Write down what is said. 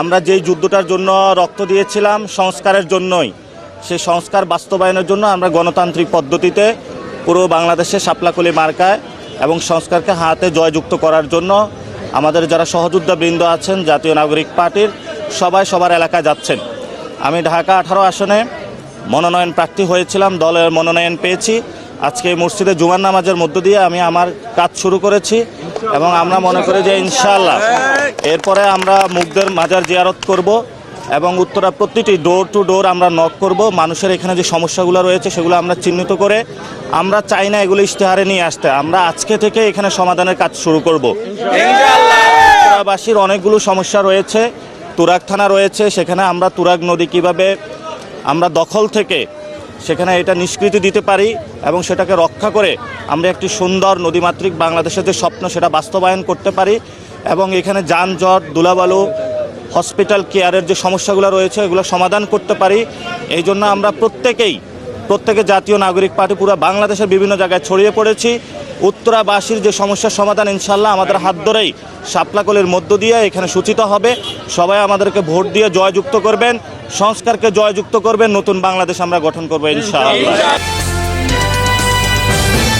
আমরা যেই যুদ্ধটার জন্য রক্ত দিয়েছিলাম সংস্কারের জন্যই, সেই সংস্কার বাস্তবায়নের জন্য আমরা গণতান্ত্রিক পদ্ধতিতে পুরো বাংলাদেশে সাপলাকলি মার্কায় এবং সংস্কারকে হাতে জয়যুক্ত করার জন্য আমাদের যারা সহযোদ্ধা বৃন্দ আছেন, জাতীয় নাগরিক পার্টির সবাই সবার এলাকায় যাচ্ছেন। আমি ঢাকা আঠারো আসনে মনোনয়ন প্রার্থী হয়েছিলাম, দলের মনোনয়ন পেয়েছি। আজকে মসজিদে জুমার নামাজের মধ্য দিয়ে আমি আমার কাজ শুরু করেছি। এবং আমরা মনে করি যে ইনশাল্লাহ এরপরে আমরা মুগদের মাজার জিয়ারত করব এবং উত্তরা প্রতিটি ডোর টু ডোর আমরা নক করব। মানুষের এখানে যে সমস্যাগুলো রয়েছে সেগুলো আমরা চিহ্নিত করে আমরা চাই না এগুলো ইশতেহারে নিয়ে আসতে। আমরা আজকে থেকে এখানে সমাধানের কাজ শুরু করব। উত্তরাবাসীর অনেকগুলো সমস্যা রয়েছে। তুরাগ থানা রয়েছে সেখানে আমরা তুরাগ নদী কীভাবে আমরা দখল থেকে সেখানে এটা নিষ্কৃতি দিতে পারি এবং সেটাকে রক্ষা করে আমরা একটি সুন্দর নদীমাতৃক বাংলাদেশের যে স্বপ্ন, সেটা বাস্তবায়ন করতে পারি এবং এখানে যানজট দুলাবালু হসপিটাল কেয়ারের যে সমস্যাগুলো রয়েছে, এগুলো সমাধান করতে পারি। এই জন্য আমরা প্রত্যেকেই, প্রত্যেকে জাতীয় নাগরিক পার্টি, পুরো বাংলাদেশের বিভিন্ন জায়গায় ছড়িয়ে পড়েছি। উত্তরাবাসীর যে সমস্যার সমাধান ইনশাল্লাহ আমাদের হাত ধরেই শাপলাকলের মধ্য দিয়ে এখানে সূচিত হবে। সবাই আমাদেরকে ভোট দিয়ে জয়যুক্ত করবেন। সংস্কারকে জয়যুক্ত করবেন নতুন বাংলাদেশ আমরা গঠন করব ইনশাআল্লাহ।